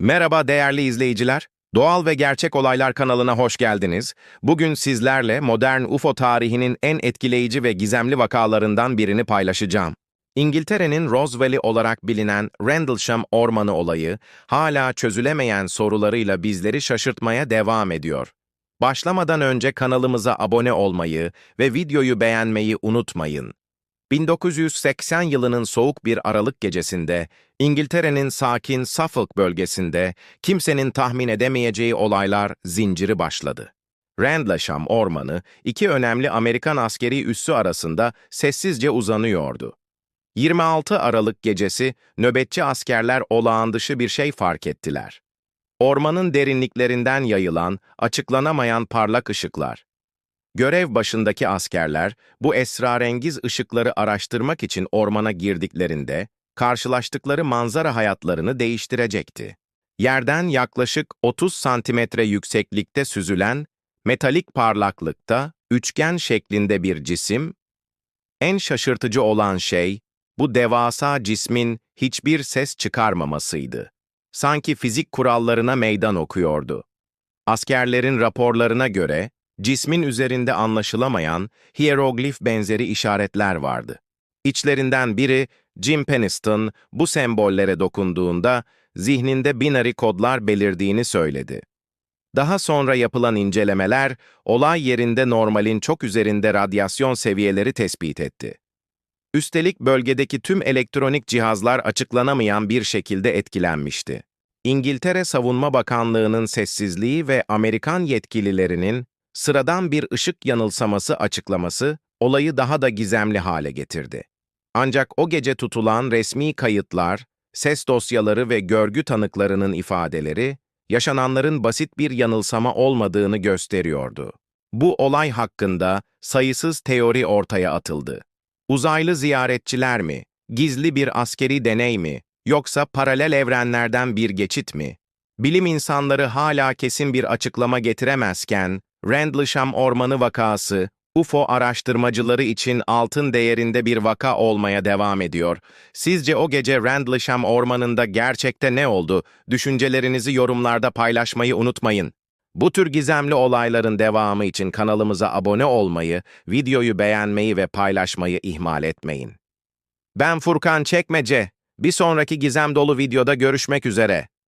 Merhaba değerli izleyiciler. Doğal ve Gerçek Olaylar kanalına hoş geldiniz. Bugün sizlerle modern UFO tarihinin en etkileyici ve gizemli vakalarından birini paylaşacağım. İngiltere'nin Rose Valley olarak bilinen Rendlesham Ormanı olayı hala çözülemeyen sorularıyla bizleri şaşırtmaya devam ediyor. Başlamadan önce kanalımıza abone olmayı ve videoyu beğenmeyi unutmayın. 1980 yılının soğuk bir Aralık gecesinde, İngiltere'nin sakin Suffolk bölgesinde kimsenin tahmin edemeyeceği olaylar zinciri başladı. Rendlesham Ormanı, iki önemli Amerikan askeri üssü arasında sessizce uzanıyordu. 26 Aralık gecesi nöbetçi askerler olağan dışı bir şey fark ettiler. Ormanın derinliklerinden yayılan, açıklanamayan parlak ışıklar. Görev başındaki askerler bu esrarengiz ışıkları araştırmak için ormana girdiklerinde karşılaştıkları manzara hayatlarını değiştirecekti. Yerden yaklaşık 30 santimetre yükseklikte süzülen, metalik parlaklıkta, üçgen şeklinde bir cisim, en şaşırtıcı olan şey, bu devasa cismin hiçbir ses çıkarmamasıydı. Sanki fizik kurallarına meydan okuyordu. Askerlerin raporlarına göre, cismin üzerinde anlaşılamayan hieroglif benzeri işaretler vardı. İçlerinden biri, Jim Peniston, bu sembollere dokunduğunda zihninde binary kodlar belirdiğini söyledi. Daha sonra yapılan incelemeler, olay yerinde normalin çok üzerinde radyasyon seviyeleri tespit etti. Üstelik bölgedeki tüm elektronik cihazlar açıklanamayan bir şekilde etkilenmişti. İngiltere Savunma Bakanlığı'nın sessizliği ve Amerikan yetkililerinin sıradan bir ışık yanılsaması açıklaması olayı daha da gizemli hale getirdi. Ancak o gece tutulan resmi kayıtlar, ses dosyaları ve görgü tanıklarının ifadeleri, yaşananların basit bir yanılsama olmadığını gösteriyordu. Bu olay hakkında sayısız teori ortaya atıldı. Uzaylı ziyaretçiler mi, gizli bir askeri deney mi, yoksa paralel evrenlerden bir geçit mi? Bilim insanları hala kesin bir açıklama getiremezken, Rendlesham Ormanı vakası, UFO araştırmacıları için altın değerinde bir vaka olmaya devam ediyor. Sizce o gece Rendlesham Ormanı'nda gerçekte ne oldu? Düşüncelerinizi yorumlarda paylaşmayı unutmayın. Bu tür gizemli olayların devamı için kanalımıza abone olmayı, videoyu beğenmeyi ve paylaşmayı ihmal etmeyin. Ben Furkan Çekmece. Bir sonraki gizem dolu videoda görüşmek üzere.